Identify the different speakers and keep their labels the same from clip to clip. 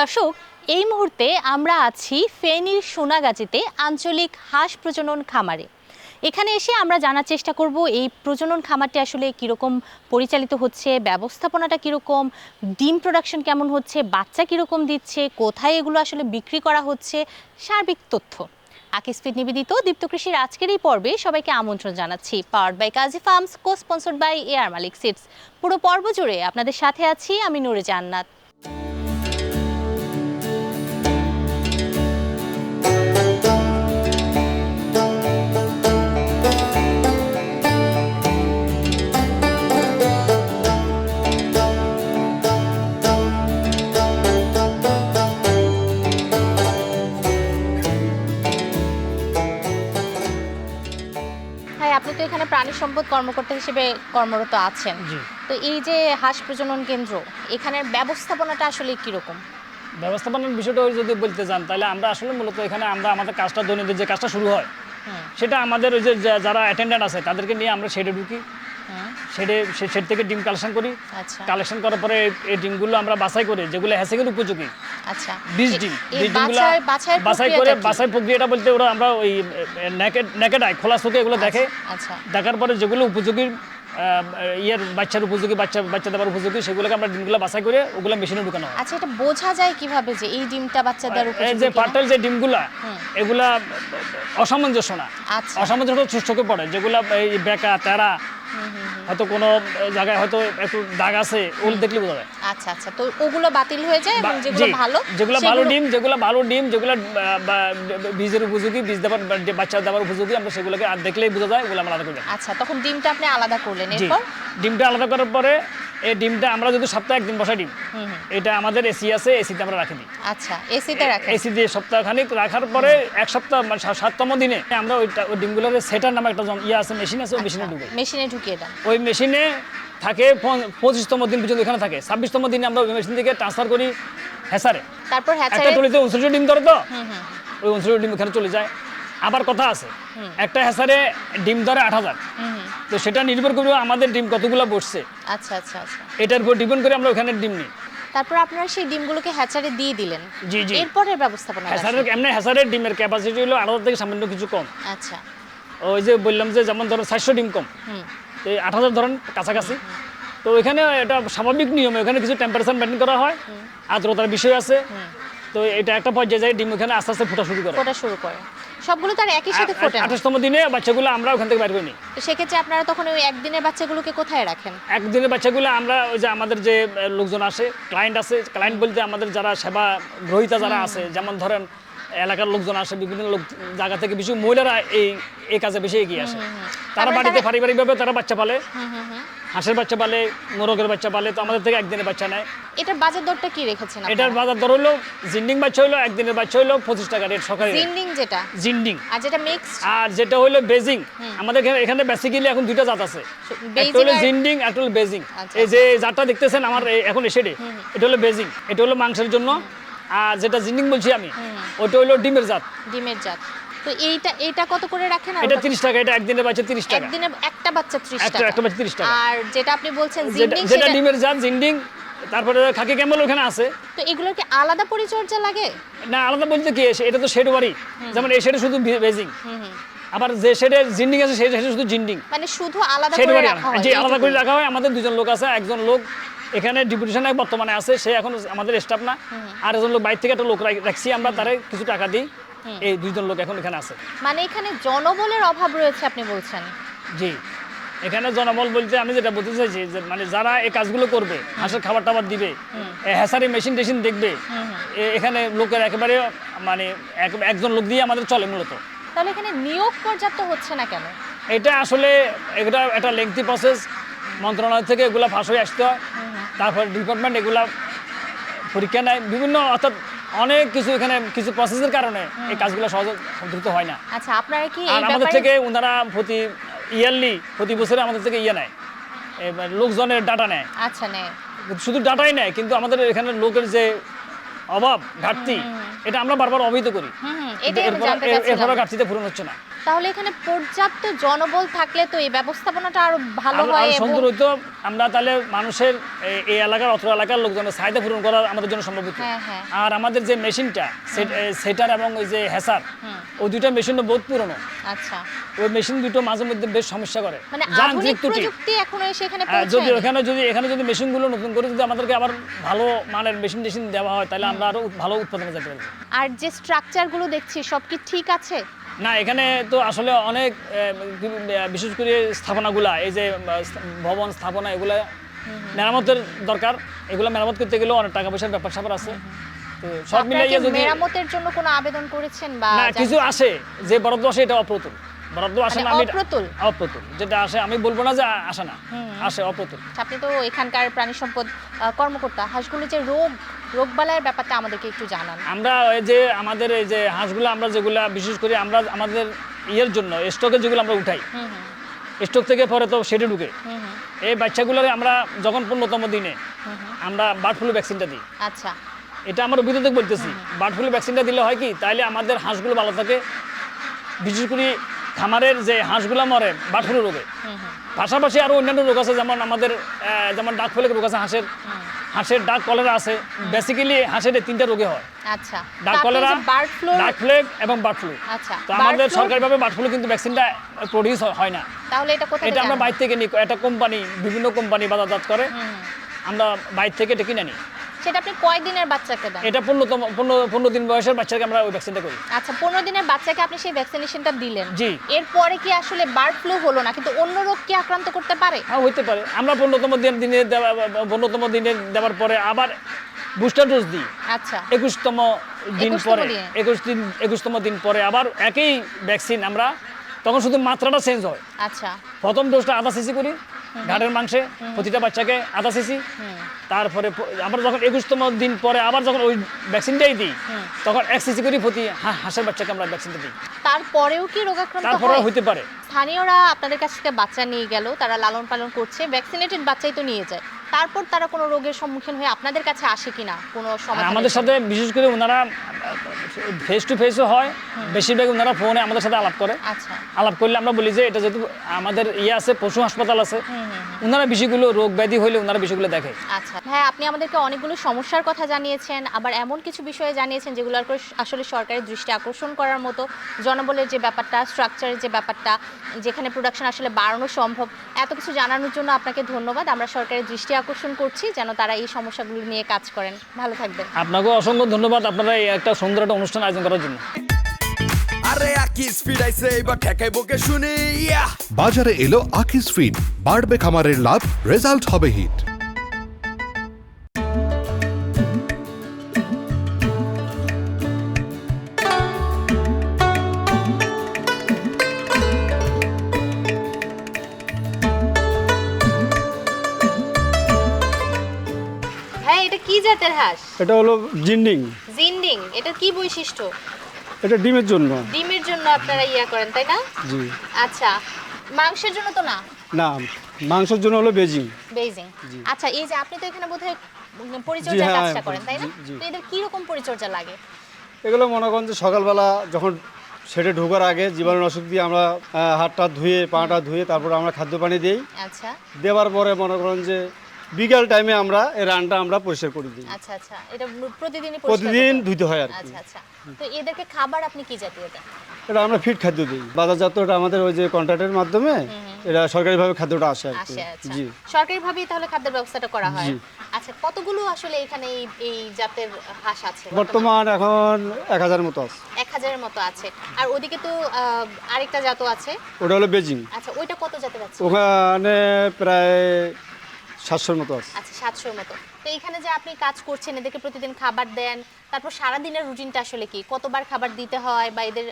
Speaker 1: দর্শক, এই মুহূর্তে আমরা আছি ফেনীর সোনাগাজীতে আঞ্চলিক হাঁস প্রজনন খামারে। এখানে এসে আমরা জানার চেষ্টা করব, এই প্রজনন খামারটি আসলে কীরকম পরিচালিত হচ্ছে, ব্যবস্থাপনাটা কীরকম, ডিম প্রোডাকশন কেমন হচ্ছে, বাচ্চা কীরকম দিচ্ছে, কোথায় এগুলো আসলে বিক্রি করা হচ্ছে, সার্বিক তথ্য। আকিসফিড নিবেদিত, দীপ্ত কৃষির আজকের এই পর্বে সবাইকে আমন্ত্রণ জানাচ্ছি powered by Kazi farms co sponsored by air Malik seeds পুরো পর্ব জুড়ে আপনাদের সাথে আছি আমি নুরে জান্নাত। কর্মকর্তা হিসেবে কর্মরত আছেন। তো এই যে হাঁস প্রজনন কেন্দ্র এখানের ব্যবস্থাপনাটা আসলে কীরকম?
Speaker 2: ব্যবস্থাপনার বিষয়টা যদি বলতে যান তাহলে আমরা আসলে মূলত এখানে আমরা আমাদের কাজটা দৈনন্দিন যে কাজটা শুরু হয় সেটা আমাদের ওই যে যারা অ্যাটেন্ডেন্ট আছে তাদেরকে নিয়ে আমরা সেটা ঢুকি। শেডে সে শেড থেকে ডিম কালেকশন করি।
Speaker 1: আচ্ছা।
Speaker 2: কালেকশন করার পরে এই- ডিমগুলো আমরা বাছাই করে যেগুলো হ্যাসেকের উপযোগী।
Speaker 1: আচ্ছা।
Speaker 2: বীজ ডিম।
Speaker 1: এই
Speaker 2: ডিমগুলো
Speaker 1: বাছাই
Speaker 2: করে বাছাই প্রক্রিয়াটা বলতে ওরা আমরা ওই নেকেড নেকেড আই খোলা চোখে এগুলো দেখে।
Speaker 1: আচ্ছা
Speaker 2: দেখার পরে যেগুলো উপযোগী ইয়ের বাচ্চার উপযোগী বাচ্চা বাচ্চা দেওয়ার উপযোগী সেগুলোকে আমরা ডিমগুলো বাছাই করে ওগুলো মেশিনে ঢুকানো হয়।
Speaker 1: আচ্ছা এটা বোঝা যায় কীভাবে যে এই ডিমটা বাচ্চাদের
Speaker 2: এই
Speaker 1: উপযোগী
Speaker 2: যে? পার্টাল যে ডিমগুলা। এগুলা অসামঞ্জস্য না।
Speaker 1: আচ্ছা।
Speaker 2: অসামঞ্জস্য চোখে পড়ে যেগুলা এই বেকা তেরা। হয়তো কোনো জায়গায় হয়তো একটু দাগ আছে ওগুলো দেখলে বোঝা যায়।
Speaker 1: আচ্ছা আচ্ছা। তো ওগুলো বাতিল হয়ে যায় এবং যেগুলো ভালো
Speaker 2: যেগুলো ভালো ডিম যেগুলো ভালো ডিম যেগুলো বীজের উপযোগী বীজ দেবার বাচ্চা দেবার উপযোগী আমরা সেগুলোকে আর দেখলেই বোঝা যায় ওগুলো আমরা আলাদা করে
Speaker 1: আচ্ছা তখন ডিমটা আপনি আলাদা করলেন এরপর?
Speaker 2: ডিমটা আলাদা করার পরে এই ডিমটা আমরা যদি সপ্তাহে একদিন বসাই ডিম এটা আমাদের এসি আছে এসিতে আমরা রাখি দিই।
Speaker 1: আচ্ছা এসিতে রাখেন।
Speaker 2: এসি দিয়ে সপ্তাহখানিক রাখার পরে এক সপ্তাহ মানে সাততম দিনে আমরা ওইটা ওই ডিমগুলোর সেটার নামে একটা ইয়ে আছে মেশিন আছে ওই মেশিনে ঢুকে
Speaker 1: মেশিনে ঢুকিয়ে দেন।
Speaker 2: ওই মেশিনে থাকে পঁচিশতম দিন পর্যন্ত এখানে থাকে। ছাব্বিশতম দিনে আমরা ওই মেশিন থেকে ট্রান্সফার করি হেসারে
Speaker 1: তারপর
Speaker 2: একটা টলিতে উনত্রিশ ডিম ধরে তো? ওই উনত্রিশ ডিম এখানে চলে যায়। আবার কথা আছে একটা হেসারে ডিম ধরে আট হাজার। তো সেটা নির্ভর করবে আমাদের ডিম কতগুলো বসছে।
Speaker 1: আচ্ছা আচ্ছা আচ্ছা।
Speaker 2: এটার উপর ডিপেন্ড করে আমরা ওখানে ডিম নিই।
Speaker 1: তারপর আপনারা সেই ডিমগুলোকে হ্যাচারে দিয়ে দিলেন।
Speaker 2: জি জি।
Speaker 1: এরপরের ব্যবস্থাপনা
Speaker 2: হেসারের এমনি হেসারের ডিমের ক্যাপাসিটি হলো হাজার থেকে সামান্য কিছু কম।
Speaker 1: আচ্ছা।
Speaker 2: ওই যে বললাম যে যেমন ধরো চারশো ডিম কম।
Speaker 1: হুম।
Speaker 2: তো এই আট হাজার ধরেন কাছাকাছি। তো এখানে এটা স্বাভাবিক নিয়ম এখানে কিছু টেম্পারেচার মেনটেন করা হয়। আর্দ্রতার বিষয় আছে। তো এটা একটা পর্যায়ে যায় ডিম এখানে আস্তে আস্তে ফোটা শুরু করে।
Speaker 1: ফোটা শুরু করে। সবগুলো তার একই সাথে ফোটে না।
Speaker 2: আঠাশতম দিনে বাচ্চাগুলো আমরা ওখান থেকে বের করি
Speaker 1: তো সেক্ষেত্রে আপনারা তখন ওই একদিনের বাচ্চাগুলোকে কোথায় রাখেন?
Speaker 2: একদিনের বাচ্চাগুলো আমরা ওই যে আমাদের যে লোকজন আসে ক্লায়েন্ট আছে ক্লায়েন্ট বলতে আমাদের যারা সেবা গ্রহীতা যারা আছে যেমন ধরেন এলাকার লোকজন আসে বিভিন্ন লোক জায়গা থেকে বেশি মহিলারা এই এই কাজে বেশি এগিয়ে আসে। তারা বাড়িতে পারিবারিকভাবে তারা বাচ্চা পালে। হাঁসের বাচ্চা পালে মোরগের বাচ্চা পালে তো আমাদের থেকে একদিনের বাচ্চা নেয়।
Speaker 1: এটার বাজার দরটা কি রেখেছেন
Speaker 2: এটার বাজার দর হলো জিন্ডিং বাচ্চা হলো একদিনের বাচ্চা হলো পঁচিশ টাকা রেট rate।
Speaker 1: জিন্ডিং যেটা?
Speaker 2: জিন্ডিং।
Speaker 1: আর যেটা মিক্সড
Speaker 2: আর যেটা হলো বেজিং। আমাদের এখানে এখানে বেসিক্যালি এখন দুইটা জাত আছে। একটা হলো
Speaker 1: আর
Speaker 2: জিন্ডিং একটা হলো বেজিং।
Speaker 1: আচ্ছা,
Speaker 2: এই যে জাতটা দেখতেছেন আমার এখন এসে এটা হলো বেজিং। এটা হলো মাংসের জন্য। আর যেটা জিন্ডিং বলছি আমি ওটা হলো ডিমের জাত।
Speaker 1: ডিমের জাত। তো এইটা এইটা কত করে রাখেন
Speaker 2: এটা
Speaker 1: ওটা-
Speaker 2: তিরিশ টাকা এটা একদিনের বাচ্চা তিরিশ টাকা।
Speaker 1: একদিনে একটা বাচ্চা 30 টাকা।
Speaker 2: একটা বাচ্চা তিরিশ টাকা।
Speaker 1: আর যেটা আপনি বলছেন জিন্ডিং
Speaker 2: যেটা ডিমের জাত জিন্ডিং তারপরে খাকি ক্যামেল ওখানে আছে।
Speaker 1: তো এগুলোর কি আলাদা পরিচর্যা লাগে?
Speaker 2: না আলাদা বলতে কি এসে- এটা তো শেড বাড়ি যেমন এই শেডে শুধু বেজিং
Speaker 1: হুম হুম।
Speaker 2: আবার যে শেডে জিন্ডিং আছে সেই শেডে শুধু জিন্ডিং।
Speaker 1: মানে শুধু আলাদা করে রাখা হয়
Speaker 2: জি আলাদা করে। রাখা হয় আমাদের দুজন লোক আছে একজন লোক এখানে ডিপুটেশনে বর্তমানে আছে সে এখন আমাদের স্টাফ না। আর একজন লোক বাইরে থেকে একটা লোক রাখছি আমরা তারে কিছু টাকা দিই। এই দুইজন লোক এখন এখানে আছে।
Speaker 1: মানে এখানে জনবলের অভাব রয়েছে আপনি বলছেন?
Speaker 2: জি। এখানে জনবল বলতে আমি যেটা বলতে চাইছি যে মানে যারা এই কাজগুলো করবে হাঁসের খাবার টাবার দিবে হ্যাসারি মেশিন টেশিন দেখবে এখানে লোকের একেবারে মানে একজন লোক দিয়ে আমাদের চলে মূলত।
Speaker 1: তাহলে এখানে নিয়োগ পর্যাপ্ত হচ্ছে না কেন?
Speaker 2: এটা আসলে এটা একটা লেংথি প্রসেস মন্ত্রণালয় থেকে এগুলা ফাঁস হয়ে আসতে হয়। তারপর ডিপার্টমেন্ট এগুলা পরীক্ষা নেয়। বিভিন্ন অর্থাৎ অনেক কিছু এখানে কিছু প্রসেসের কারণে এই কাজগুলো সহজে দ্রুত হয় না।
Speaker 1: আচ্ছা আপনারা কি
Speaker 2: আর আমাদের থেকে ওনারা প্রতি ইয়ারলি প্রতি বছরে আমাদের থেকে ইয়ে নেয়। লোকজনের ডাটা নেয়।
Speaker 1: আচ্ছা নে
Speaker 2: শুধু ডাটাই নেয় কিন্তু আমাদের এখানে লোকের যে অভাব ঘাটতি এটা আমরা বারবার অবহিত করি। এরপর ঘাটতিতে পূরণ হচ্ছে না।
Speaker 1: তাহলে এখানে পর্যাপ্ত জনবল থাকলে তো এই ব্যবস্থাপনাটা আরও ভালো হয় এবং
Speaker 2: সুন্দর হইতো। আমরা তাহলে মানুষের এই- এলাকার অত্র এলাকার লোকজনের চাহিদা পূরণ করা আমাদের জন্য সম্ভব হতো
Speaker 1: হ্যাঁ হ্যাঁ।
Speaker 2: আর আমাদের যে মেশিনটা সেটার এবং ওই যে হেসার ওই দুইটা মেশিন বহুত পুরনো।
Speaker 1: আচ্ছা।
Speaker 2: ওই মেশিন দুটো মাঝে মধ্যে বেশ সমস্যা করে।
Speaker 1: মানে
Speaker 2: যান্ত্রিক ত্রুটি।
Speaker 1: প্রযুক্তি এখনও এসে এখানে
Speaker 2: হ্যাঁ, যদি ওখানে যদি এখানে যদি মেশিনগুলো নতুন করে যদি আমাদেরকে আবার ভালো মানের মেশিন টেশিন দেওয়া হয় তাহলে আমরা আরও ভালো উৎপাদনে যেতে পারব।
Speaker 1: আর যে স্ট্রাকচারগুলো দেখছি সব কি ঠিক আছে?
Speaker 2: না এখানে তো আসলে অনেক বিশেষ করে স্থাপনাগুলা এই যে ভবন স্থাপনা এগুলা মেরামতের দরকার। এগুলো মেরামত করতে গেলেও অনেক টাকা পয়সার ব্যাপার স্যাপার আছে। তো সব
Speaker 1: মিলিয়ে
Speaker 2: যদি
Speaker 1: মেরামতের জন্য কোনো আবেদন করেছেন বা
Speaker 2: না কিছু আসে যে বরাদ্দ আসে এটা অপ্রতুল। বরাদ্দ আসে
Speaker 1: মানে
Speaker 2: না আমি
Speaker 1: অপ্রতুল?
Speaker 2: অপ্রতুল। যেটা আসে আমি বলব না যে আসে না। আসে অপ্রতুল।
Speaker 1: আপনি তো এখানকার প্রাণী সম্পদ কর্মকর্তা। হাঁসগুলো যে রোগ রোগবালাইয়ের ব্যাপারটা আমাদেরকে একটু জানান।
Speaker 2: আমরা এই যে আমাদের এই যে হাঁসগুলো আমরা যেগুলা বিশেষ করে আমরা আমাদের ইয়ের জন্য স্টকের যেগুলো আমরা উঠাই স্টক থেকে পরে তো সেটে ঢুকে। এই বাচ্চাগুলোরে আমরা যখন পূর্ণতম দিনে। আমরা বার্ড ফ্লু ভ্যাকসিনটা দিই।
Speaker 1: আচ্ছা।
Speaker 2: এটা আমার অভিজ্ঞতা বলতেছি। বার্ড ফ্লু ভ্যাকসিনটা দিলে হয় কি তাইলে আমাদের হাঁসগুলো ভালো থাকে। বিশেষ করে খামারের যে হাঁসগুলা মরে ফ্লু রোগে। পাশাপাশি আরও অন্যান্য রোগ আছে যেমন আমাদের যেমন ডাক ফলেক রোগ আছে হাঁসের। হাঁসের ডাক কলেরা আছে। বেসিক্যালি হাঁসের তিনটা রোগে হয়।
Speaker 1: আচ্ছা।
Speaker 2: ডাক কলেরা ডাক ফ্লেক এবং বার্ড ফ্লু।
Speaker 1: আচ্ছা।
Speaker 2: তো আমাদের সরকারিভাবে বার্ড ফ্লু কিন্তু ভ্যাকসিনটা প্রডিউস হয় না।
Speaker 1: তাহলে এটা কোথায়
Speaker 2: এটা আমরা বাইরে থেকে নিই একটা কোম্পানি বিভিন্ন কোম্পানি বাজারজাত করে। আমরা বাইরে থেকে এটা কিনে নিই।
Speaker 1: সেটা আপনি কয় দিনের বাচ্চাকে দেন?
Speaker 2: এটা পূর্ণতম পনেরো পনেরো দিন বয়সের বাচ্চাকে আমরা ওই ভ্যাকসিনটা করি।
Speaker 1: আচ্ছা পনেরো দিনের বাচ্চাকে আপনি সেই ভ্যাকসিনেশনটা দিলেন।
Speaker 2: জি।
Speaker 1: এরপরে কি আসলে বার্ড ফ্লু হলো না কিন্তু অন্য রোগ কি আক্রান্ত করতে পারে?
Speaker 2: হ্যাঁ হইতে পারে। আমরা পনেরোতম দিন দিনে দেওয়া পনেরোতম দিনে দেওয়ার পরে আবার বুস্টার ডোজ দিই।
Speaker 1: আচ্ছা।
Speaker 2: একুশতম দিন পরে
Speaker 1: দিনে?
Speaker 2: একুশ দিন একুশতম দিন পরে আবার একই ভ্যাকসিন আমরা তখন শুধু মাত্রাটা চেঞ্জ হয়।
Speaker 1: আচ্ছা।
Speaker 2: প্রথম ডোজটা আধা সিসি করি ঘাটের মাংসে প্রতিটা বাচ্চাকে আধা সিসি। তারপরে আবার যখন একুশতম দিন পরে আবার যখন ওই ভ্যাকসিনটাই দিই তখন এক সিসি করে প্রতি হাঁসের বাচ্চাকে আমরা ভ্যাকসিনটা দিই।
Speaker 1: তারপরেও কি রোগাক্রান্ত
Speaker 2: তারপরে
Speaker 1: হয়?
Speaker 2: হইতে পারে।
Speaker 1: স্থানীয়রা আপনাদের কাছ থেকে বাচ্চা নিয়ে গেল তারা লালন পালন করছে ভ্যাকসিনেটেড বাচ্চাই তো নিয়ে যায়। তারপর তারা কোনো রোগের সম্মুখীন হয়ে আপনাদের কাছে আসে কিনা? কোনো সময়
Speaker 2: আমাদের সাথে বিশেষ করে ওনারা ফেস টু ফেসও হয়। বেশিরভাগ ওনারা ফোনে আমাদের সাথে আলাপ করে।
Speaker 1: আচ্ছা।
Speaker 2: আলাপ করলে আমরা বলি যে এটা যেহেতু আমাদের ইয়ে আছে পশু হাসপাতাল আছে। ওনারা বিষয়গুলো রোগ ব্যাধি হলে ওনারা বিষয়গুলো দেখে।
Speaker 1: আচ্ছা। হ্যাঁ আপনি আমাদেরকে অনেকগুলো সমস্যার কথা জানিয়েছেন আবার এমন কিছু বিষয়ে জানিয়েছেন যেগুলো আসলে সরকারের দৃষ্টি আকর্ষণ করার মতো। জনবলের যে ব্যাপারটা স্ট্রাকচারের যে ব্যাপারটা যেখানে প্রোডাকশন আসলে বাড়ানো সম্ভব এত কিছু জানানোর জন্য আপনাকে ধন্যবাদ। আমরা সরকারের দৃষ্টি আকর্ষণ করছি যেন তারা এই সমস্যাগুলো নিয়ে কাজ করেন। ভালো থাকবেন।
Speaker 2: আপনাকেও অসংখ্য ধন্যবাদ। আপনারা এই একটা সুন্দর একটা অনুষ্ঠান আয়োজন করার জন্য।
Speaker 3: আরে আকি ফিড আইছে এবার ঠেকাই বকে শুনি ইয়া!
Speaker 4: বাজারে এলো আকিস ফিড। বাড়বে খামারের লাভ রেজাল্ট হবে হিট।
Speaker 1: হাঁস?
Speaker 5: এটা হলো জিন্ডিং।
Speaker 1: জিন্ডিং এটা কি বৈশিষ্ট্য?
Speaker 5: এটা ডিমের জন্য।
Speaker 1: ডিমের জন্য আপনারা ইয়া করেন তাই না?
Speaker 5: জি।
Speaker 1: আচ্ছা মাংসের জন্য তো না?
Speaker 5: না মাংসের জন্য হলো বেজিং।
Speaker 1: বেজিং। আচ্ছা এই যে আপনি তো এখানে বোধহয় উম, পরিচর্যার
Speaker 5: হ্যাঁ,
Speaker 1: কাজটা করেন তাই না। তো এদের কি রকম পরিচর্যা লাগে?
Speaker 5: এগুলো মনে করেন যে সকালবেলা যখন সেটে ঢোকার আগে জীবাণুনাশক দিয়ে আমরা হাতটা ধুয়ে পাটা ধুয়ে তারপর আমরা খাদ্য পানি দিই।
Speaker 1: আচ্ছা।
Speaker 5: দেওয়ার পরে মনে করেন যে বিকাল টাইমে আমরা এই রানটা আমরা পরিষ্কার করে দিই।
Speaker 1: আচ্ছা আচ্ছা। এটা প্রতিদিনই
Speaker 5: প্রতিদিন? ধুইতে হয় আর কি।
Speaker 1: আচ্ছা আচ্ছা। তো এদেরকে খাবার আপনি কি জাতীয় দেন?
Speaker 5: এটা আমরা ফিট খাদ্য দিই। আমাদের ওই যে কন্ট্রাক্টের মাধ্যমে এটা সরকারিভাবে খাদ্যটা আসে আর কি।
Speaker 1: আচ্ছা।
Speaker 5: জি।
Speaker 1: তাহলে খাদ্যের ব্যবস্থাটা করা হয়। আচ্ছা কতগুলো আসলে এখানে এই জাতের হাঁস আছে
Speaker 5: বর্তমান? এখন এক হাজার মতো আছে।
Speaker 1: এক হাজারের মতো আছে। আর ওদিকে তো আরেকটা জাতও আছে।
Speaker 5: ওটা হলো বেজিং।
Speaker 1: আচ্ছা ওইটা কত জাতের আছে?
Speaker 5: ওখানে প্রায় সাতশোর মতো আছে।
Speaker 1: আচ্ছা সাতশোর মতো। তো এখানে যে আপনি কাজ করছেন এদেরকে প্রতিদিন খাবার দেন তারপর সারা দিনের রুটিনটা আসলে কি? কতবার খাবার দিতে হয় বা এদের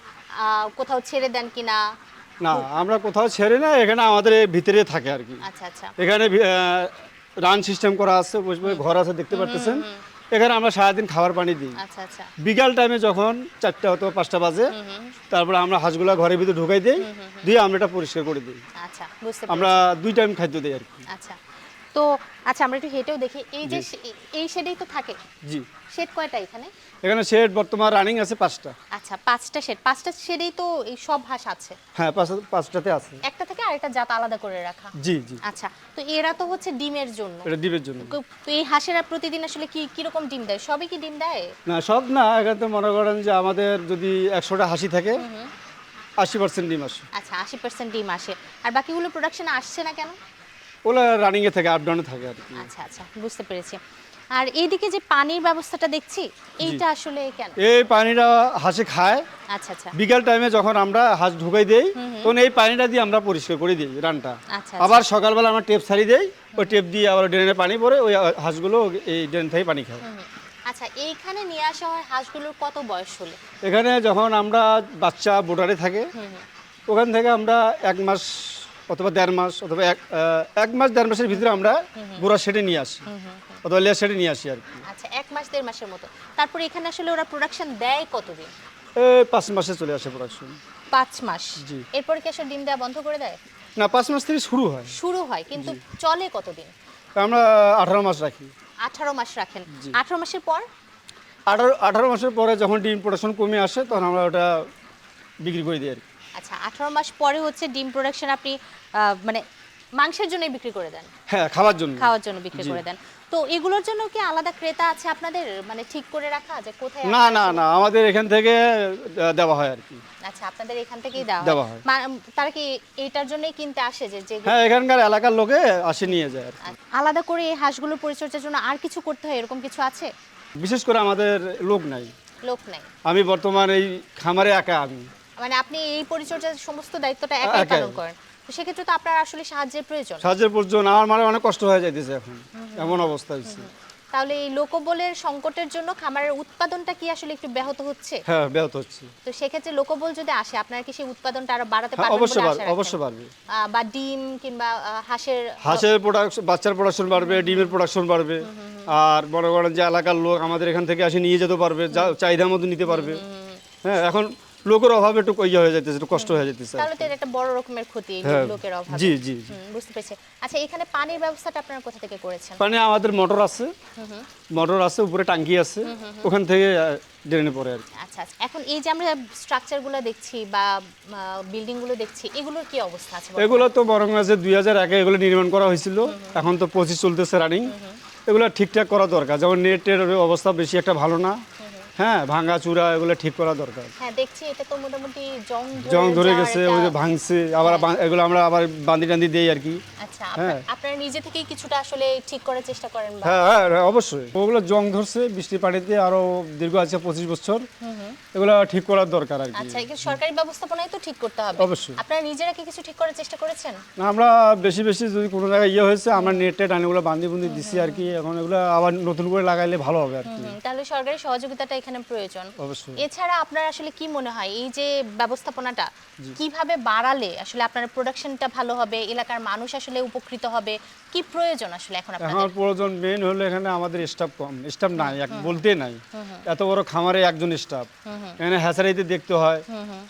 Speaker 1: কোথাও ছেড়ে দেন কিনা?
Speaker 5: না আমরা কোথাও ছেড়ে না এখানে আমাদের ভিতরে থাকে আর কি।
Speaker 1: আচ্ছা আচ্ছা।
Speaker 5: এখানে রান সিস্টেম করা আছে বসে বসে ঘর আছে দেখতে পারতেছেন? এখানে আমরা সারাদিন খাবার পানি দিই।
Speaker 1: আচ্ছা আচ্ছা।
Speaker 5: বিকাল টাইমে যখন চারটা অথবা পাঁচটা বাজে তারপরে আমরা হাঁসগুলা ঘরের ভিতরে ঢুকাই দিই দিয়ে আমরা এটা পরিষ্কার করে দিই।
Speaker 1: আচ্ছা
Speaker 5: আমরা দুই টাইম খাদ্য দিই আর কি।
Speaker 1: আচ্ছা। তো আচ্ছা আমরা একটু হেঁটেও দেখি। এই যে এই শেডেই তো থাকে।
Speaker 5: জি।
Speaker 1: শেড কয়টা এখানে?
Speaker 5: এখানে শেড বর্তমান রানিং আছে পাঁচটা।
Speaker 1: আচ্ছা পাঁচটা শেড। পাঁচটা শেডেই তো এই সব হাঁস আছে?
Speaker 5: হ্যাঁ পাঁচটা পাঁচটাতে আছে।
Speaker 1: একটা থেকে আরেকটা জাত আলাদা করে রাখা।
Speaker 5: জি জি।
Speaker 1: আচ্ছা তো এরা তো হচ্ছে ডিমের জন্য।
Speaker 5: এটা দ্বীপের জন্য।
Speaker 1: তো এই হাঁসেরা প্রতিদিন আসলে কি কীরকম ডিম দেয়? সবই কি ডিম দেয়?
Speaker 5: না সব না। এখানে তো মনে করেন যে আমাদের যদি একশোটা হাসি থাকে আশি পার্সেন্ট ডিম আসে।
Speaker 1: আচ্ছা আশি পার্সেন্ট ডিম আসে। আর বাকিগুলো প্রোডাকশন আসছে না কেন?
Speaker 5: ওগুলো রানিংয়ে থাকে আপ ডাউনে থাকে আর কি।
Speaker 1: আচ্ছা আচ্ছা বুঝতে পেরেছি। আর এইদিকে যে পানির ব্যবস্থাটা দেখছি এইটা আসলে কেন?
Speaker 5: এই পানিটা হাঁসে খায়।
Speaker 1: আচ্ছা আচ্ছা।
Speaker 5: বিকাল টাইমে যখন আমরা হাঁস ঢুকাই দেই তখন এই পানিটা দিয়ে আমরা পরিষ্কার করে দিই রানটা
Speaker 1: আচ্ছা,
Speaker 5: আবার সকালবেলা আমরা টেপ ছাড়ি দেই ওই টেপ দিয়ে আবার ড্রেনে পানি পড়ে ওই হাঁসগুলো এই ড্রেন থেকে পানি খায়।
Speaker 1: আচ্ছা এইখানে নিয়ে আসা হয় হাঁসগুলোর কত বয়স হলে?
Speaker 5: এখানে যখন আমরা বাচ্চা বোর্ডারে থাকে ওখান থেকে আমরা এক মাস অথবা দেড় মাস অথবা এক এক মাস দেড় মাসের ভিতরে আমরা বুড়া সেটে নিয়ে আসি অথবা লেয়ার সেটে নিয়ে আসি আর কি।
Speaker 1: আচ্ছা এক মাস দেড় মাসের মতো। তারপরে এখানে আসলে ওরা প্রোডাকশন দেয় কতদিন?
Speaker 5: এই পাঁচ মাসে চলে আসে প্রোডাকশন
Speaker 1: পাঁচ মাস?
Speaker 5: জি।
Speaker 1: এরপরে কি আসলে ডিম দেওয়া বন্ধ করে দেয়?
Speaker 5: না পাঁচ মাস থেকে শুরু হয়।
Speaker 1: শুরু হয় কিন্তু চলে কতদিন?
Speaker 5: আমরা আঠারো মাস রাখি।
Speaker 1: আঠারো মাস রাখেন। আঠারো মাসের পর?
Speaker 5: আঠারো আঠারো মাসের পরে যখন ডিম প্রোডাকশন কমে আসে তখন আমরা ওটা বিক্রি করে দিই আর কি।
Speaker 1: আচ্ছা আঠারো মাস পরে হচ্ছে ডিম প্রোডাকশন আপনি মানে মাংসের জন্যই বিক্রি করে দেন?
Speaker 5: হ্যাঁ খাওয়ার জন্য।
Speaker 1: খাওয়ার জন্য বিক্রি করে দেন। তো এগুলোর জন্য কি আলাদা ক্রেতা আছে আপনাদের? মানে ঠিক করে রাখা যে কোথায়
Speaker 5: না না না আমাদের এখান থেকে দেওয়া হয় আর কি।
Speaker 1: আচ্ছা আপনাদের এখান থেকেই দেওয়া হয়? তারা কি এইটার জন্যই কিনতে আসে যে যে
Speaker 5: হ্যাঁ এখানকার এলাকার লোকে আসে নিয়ে যায় আর
Speaker 1: আলাদা করে এই হাঁসগুলোর পরিচর্যার জন্য আর কিছু করতে হয়? এরকম কিছু আছে?
Speaker 5: বিশেষ করে আমাদের লোক নাই।
Speaker 1: লোক নাই।
Speaker 5: আমি বর্তমান এই খামারে একা আমি।
Speaker 1: মানে আপনি এই পরিচর্যার সমস্ত দায়িত্বটা একাই
Speaker 5: একাই।
Speaker 1: পালন করেন। সেক্ষেত্রে তো আপনার আসলে সাহায্যের প্রয়োজন।
Speaker 5: সাহায্যের প্রয়োজন। আমার মানে অনেক কষ্ট হয়ে যাইতেছে এখন। এমন অবস্থা হয়েছে
Speaker 1: তাহলে এই লোকবলের সংকটের জন্য খামারের উৎপাদনটা কি আসলে একটু ব্যাহত হচ্ছে?
Speaker 5: হ্যাঁ ব্যাহত হচ্ছে।
Speaker 1: তো সেক্ষেত্রে লোকবল যদি আসে আপনারা কি সেই উৎপাদনটা আরও বাড়াতে
Speaker 5: হ্যাঁ
Speaker 1: পারবেন
Speaker 5: অবশ্যই পারবে অবশ্যই পারবে
Speaker 1: বা ডিম কিংবা হাঁসের
Speaker 5: হাঁসের প্রোডাকশন বাচ্চার প্রোডাকশন বাড়বে ডিমের প্রোডাকশন বাড়বে। আর মনে করেন যে এলাকার লোক আমাদের এখান থেকে আসে নিয়ে যেতে পারবে চাহিদা মতো নিতে পারবে। হ্যাঁ এখন লোকের অভাবে একটু ইয়ে হয়ে যাইতেছে একটু কষ্ট হয়ে যাইতেছে
Speaker 1: তাহলে তো একটা বড় রকমের ক্ষতি এই
Speaker 5: হ্যাঁ
Speaker 1: লোকের অভাবে।
Speaker 5: জি জি জি।
Speaker 1: বুঝতে পেরেছি। আচ্ছা এখানে পানির ব্যবস্থাটা আপনারা কোথা থেকে করেছেন?
Speaker 5: মানে আমাদের মোটর আছে। মোটর আছে উপরে টাঙ্কি আছে। ওখান থেকে ড্রেনে পড়ে আর
Speaker 1: আচ্ছা আচ্ছা। এখন এই যে আমরা স্ট্রাকচারগুলো দেখছি বা বিল্ডিংগুলো দেখছি এগুলোর কি অবস্থা আছে?
Speaker 5: এগুলো তো বরং আছে দুই হাজার একে এগুলো নির্মাণ করা হয়েছিল। এখন তো পঁচিশ চলতেছে রানিং এগুলো ঠিকঠাক করা দরকার। যেমন নেটের অবস্থা বেশি একটা ভালো না। হ্যাঁ ভাঙা চূড়া এগুলো ঠিক করা দরকার।
Speaker 1: হ্যাঁ দেখছি এটা তো মোটামুটি জং
Speaker 5: জং ধরে গেছে ওই যে ভাঙছে আবার বা- এগুলো আমরা আবার বান্দি টান্দি দিই আর কি।
Speaker 1: আচ্ছা
Speaker 5: হ্যাঁ।
Speaker 1: আপনারা নিজে থেকেই কিছুটা আসলে ঠিক করার চেষ্টা করেন
Speaker 5: হ্যাঁ হ্যাঁ হ্যাঁ, অবশ্যই। ওগুলো জং ধরছে বৃষ্টি পানিতে আরও দীর্ঘ আছে পঁচিশ বছর। এগুলো ঠিক করার দরকার আর কি।
Speaker 1: আচ্ছা সরকারি ব্যবস্থাপনায় তো ঠিক করতে হবে।
Speaker 5: অবশ্যই।
Speaker 1: আপনারা নিজেরা কি কিছু ঠিক করার চেষ্টা করেছেন?
Speaker 5: না, আমরা বেশি বেশি যদি কোনো জায়গায় ইয়ে হয়েছে আমরা নেটে টানিগুলো বান্দি বুন্দি দিছি আর কি। এখন এগুলো আবার নতুন করে লাগাইলে ভালো হবে আর কি।
Speaker 1: তাহলে সরকারি সহযোগিতাটা এখানে প্রয়োজন। এছাড়া আপনার আসলে কি মনে হয় এই যে ব্যবস্থাপনাটা কীভাবে বাড়ালে আসলে আপনার প্রোডাকশনটা ভালো হবে এলাকার মানুষ আসলে উপকৃত হবে কি প্রয়োজন আসলে এখন
Speaker 5: এখন
Speaker 1: আপনাদের
Speaker 5: প্রয়োজন মেন হলো এখানে আমাদের স্টাফ কম। স্টাফ নাই এক বলতে নাই। এত বড় খামারে একজন স্টাফ এখানে হ্যাচারিতে দেখতে হয়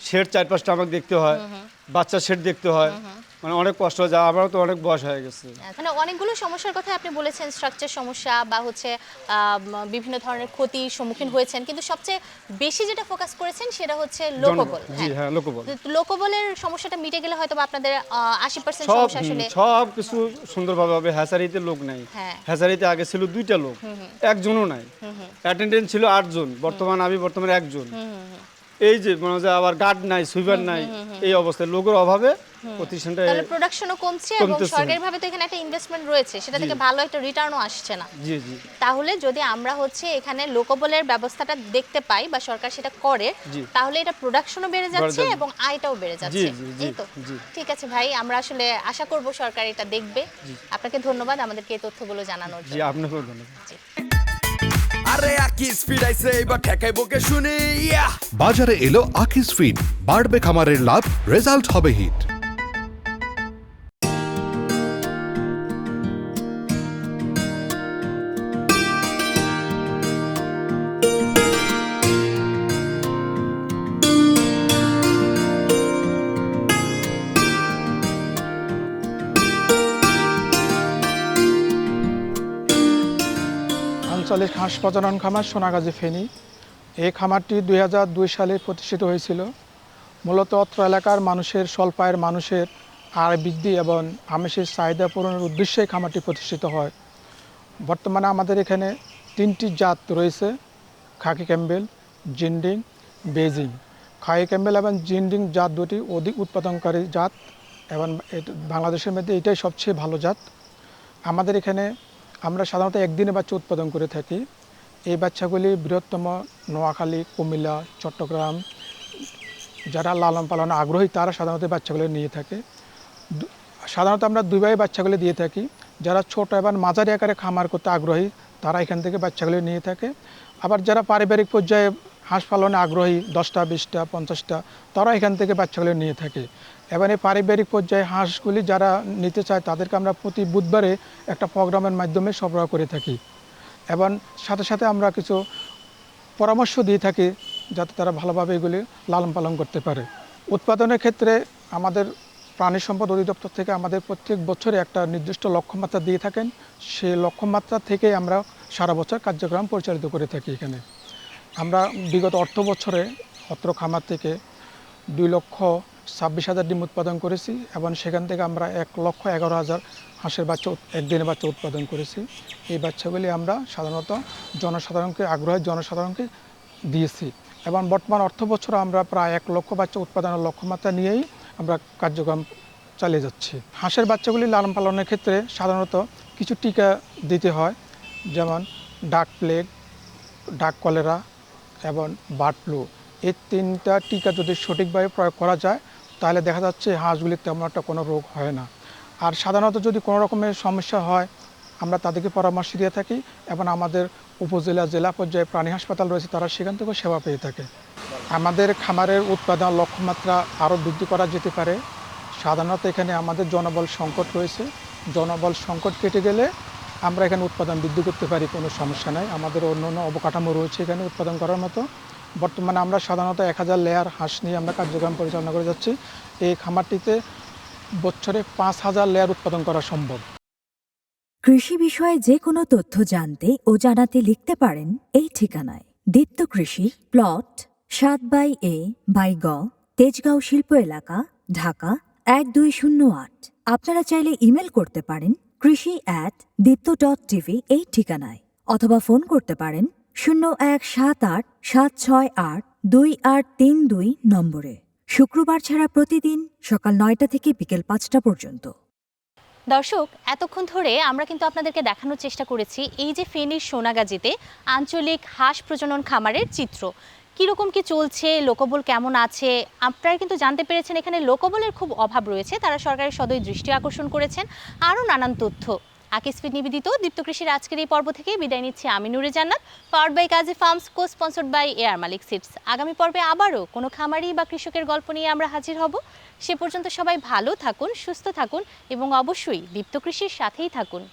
Speaker 5: শেড চার পাঁচটা আমাকে দেখতে হয় বাচ্চা শেড দেখতে হয়। মানে অনেক কষ্ট হয় যা আমারও তো অনেক বয়স হয়ে গেছে।
Speaker 1: মানে অনেকগুলো সমস্যার কথা আপনি বলেছেন স্ট্রাকচার সমস্যা বা হচ্ছে বিভিন্ন ধরনের ক্ষতির সম্মুখীন হয়েছেন। কিন্তু সবচেয়ে বেশি যেটা ফোকাস করেছেন সেটা হচ্ছে লোকবল।
Speaker 5: জি হ্যাঁ। লোকবল।
Speaker 1: লোকবলের সমস্যাটা মিটে গেলে হয়তো আপনাদের আশি পার্সেন্ট
Speaker 5: সব
Speaker 1: সমস্যা আসলে
Speaker 5: সব কিছু সুন্দরভাবে হবে। হ্যাচারিতে লোক নাই।
Speaker 1: হ্যাঁ।
Speaker 5: হ্যাচারিতে আগে ছিল দুইটা লোক। একজনও নাই। অ্যাটেন্ডেন্ট ছিল আটজন। বর্তমান আমি বর্তমানে একজন। এই যে মনে হয় আবার গার্ড নাই সুইপার নাই এই অবস্থায় লোকের অভাবে প্রতিষ্ঠানটা
Speaker 1: তাহলে প্রোডাকশনও কমছে এবং। সরকারিভাবে তো এখানে একটা ইনভেস্টমেন্ট রয়েছে সেটা থেকে ভালো একটা রিটার্নও আসছে না।
Speaker 5: জি জি।
Speaker 1: তাহলে যদি আমরা হচ্ছে এখানে লোকবলের ব্যবস্থাটা দেখতে পাই বা সরকার সেটা করে তাহলে এটা প্রোডাকশনও বেড়ে যাচ্ছে। এবং আয়টাও বেড়ে যাচ্ছে
Speaker 5: জি,
Speaker 1: এই তো। ঠিক আছে ভাই আমরা আসলে আশা করব সরকার এটা দেখবে। আপনাকে ধন্যবাদ আমাদেরকে এই তথ্যগুলো জানানোর জন্য।
Speaker 5: জি আপনাকেও ধন্যবাদ।
Speaker 3: আরে এবার শুনি
Speaker 4: বাজারে এলো আকিস ফিড বাড়বে খামারের লাভ রেজাল্ট হবে হিট
Speaker 6: হাঁস প্রজনন খামার সোনাগাজী ফেনী। এই খামারটি দুই দুই সালে প্রতিষ্ঠিত হয়েছিল। মূলত অত্র এলাকার মানুষের, স্বল্পায়ের মানুষের আয় বৃদ্ধি এবং আমিষের চাহিদা পূরণের উদ্দেশ্যে খামারটি প্রতিষ্ঠিত হয়। বর্তমানে আমাদের এখানে তিনটি জাত রয়েছে, khaki Campbell, Jinding, Beijing. Khaki Campbell এবং জিন্ডিং জাত দুটি অধিক উৎপাদনকারী জাত এবং বাংলাদেশের মধ্যে এটাই সবচেয়ে ভালো জাত। আমাদের এখানে আমরা সাধারণত একদিনে বাচ্চা উৎপাদন করে থাকি। এই বাচ্চাগুলি বৃহত্তম নোয়াখালী, কুমিল্লা, চট্টগ্রাম, যারা লালন পালনে আগ্রহী, তারা সাধারণত বাচ্চাগুলি নিয়ে থাকে। সাধারণত আমরা দুইভাবে বাচ্চাগুলি দিয়ে থাকি। যারা ছোট এবং মাঝারি আকারে খামার করতে আগ্রহী, তারা এখান থেকে বাচ্চাগুলি নিয়ে থাকে। আবার যারা পারিবারিক পর্যায়ে হাঁস পালনে আগ্রহী দশটা, বিশটা, পঞ্চাশটা, তারা এখান থেকে বাচ্চাগুলো নিয়ে থাকে। এবং এই পারিবারিক পর্যায়ে হাঁসগুলি যারা নিতে চায়, তাদেরকে আমরা প্রতি বুধবারে একটা প্রোগ্রামের মাধ্যমে সরবরাহ করে থাকি। এবং সাথে সাথে আমরা কিছু পরামর্শ দিয়ে থাকি, যাতে তারা ভালোভাবে এগুলি লালন পালন করতে পারে। উৎপাদনের ক্ষেত্রে আমাদের প্রাণী সম্পদ অধিদপ্তর থেকে আমাদের প্রত্যেক বছরে একটা নির্দিষ্ট লক্ষ্যমাত্রা দিয়ে থাকেন। সেই লক্ষ্যমাত্রা থেকে আমরা সারা বছর কার্যক্রম পরিচালিত করে থাকি এখানে। আমরা বিগত অর্থ বছরে অত্র খামার থেকে দুই লক্ষ ছাব্বিশ হাজার ডিম উৎপাদন করেছি এবং সেখান থেকে আমরা এক লক্ষ এগারো হাজার হাঁসের বাচ্চা একদিনের বাচ্চা উৎপাদন করেছি। এই বাচ্চাগুলি আমরা সাধারণত জনসাধারণকে আগ্রহে জনসাধারণকে দিয়েছি এবং বর্তমান অর্থ বছর আমরা প্রায় এক লক্ষ বাচ্চা উৎপাদনের লক্ষ্যমাত্রা নিয়েই আমরা কার্যক্রম চালিয়ে যাচ্ছি। হাঁসের বাচ্চাগুলি লালন পালনের ক্ষেত্রে সাধারণত কিছু টিকা দিতে হয়, যেমন ডাক প্লেগ, ডাক কলেরা এবং বার্ড ফ্লু। এই তিনটা টিকা যদি সঠিকভাবে প্রয়োগ করা যায়, তাহলে দেখা যাচ্ছে হাঁসগুলির তেমন একটা কোনো রোগ হয় না। আর সাধারণত যদি কোনো রকমের সমস্যা হয়, আমরা তাদেরকে পরামর্শ দিয়ে থাকি এবং আমাদের উপজেলা, জেলা পর্যায়ে প্রাণী হাসপাতাল রয়েছে, তারা সেখান থেকেও সেবা পেয়ে থাকে। আমাদের খামারের উৎপাদন লক্ষ্যমাত্রা আরও বৃদ্ধি করা যেতে পারে। সাধারণত এখানে আমাদের জনবল সংকট রয়েছে। জনবল সংকট কেটে গেলে আমরা এখানে উৎপাদন বৃদ্ধি করতে পারি, কোনো সমস্যা নাই। আমাদের অন্য অন্য অবকাঠামো রয়েছে এখানে উৎপাদন করার মতো। বর্তমানে আমরা সাধারণত এক হাজার লেয়ার হাঁস নিয়ে আমরা কার্যক্রম পরিচালনা করে যাচ্ছি। এই খামারটিতে বছরে পাঁচ হাজার লেয়ার উৎপাদন করা সম্ভব।
Speaker 7: কৃষি বিষয়ে যে কোনো তথ্য জানতে ও জানাতে লিখতে পারেন এই ঠিকানায়। দীপ্ত কৃষি, প্লট, সাত বাই এ, বাই গ, তেজগাঁও শিল্প এলাকা, ঢাকা, এক দুই শূন্য আট। আপনারা চাইলে ইমেল করতে পারেন কৃষি অ্যাট দীপ্ত ডট টিভি এই ঠিকানায় অথবা ফোন করতে পারেন শূন্য এক সাত আট সাত ছয় আট দুই আট তিন দুই নম্বরে। শুক্রবার ছাড়া প্রতিদিন সকাল নয়টা থেকে বিকেল পাঁচটা পর্যন্ত।
Speaker 1: দর্শক, এতক্ষণ ধরে আমরা কিন্তু আপনাদেরকে দেখানোর চেষ্টা করেছি এই যে ফেনীর সোনাগাজীতে আঞ্চলিক হাঁস প্রজনন খামারের চিত্র। কীরকম কি চলছে? লোকবল কেমন আছে? আপনারা কিন্তু জানতে পেরেছেন এখানে লোকবলের খুব অভাব রয়েছে। তারা সরকারের সদয় দৃষ্টি আকর্ষণ করেছেন। আরও নানান তথ্য। আকিসফিড নিবেদিত দীপ্ত কৃষির আজকের এই পর্ব থেকে বিদায় নিচ্ছে আমি Nure Jannat powered by Kazi farms co sponsored by air Malik seeds আগামী পর্বে আবারও কোনো খামারি বা কৃষকের গল্প নিয়ে আমরা হাজির হব। সে পর্যন্ত সবাই ভালো থাকুন, সুস্থ থাকুন এবং অবশ্যই দীপ্ত কৃষির সাথেই থাকুন।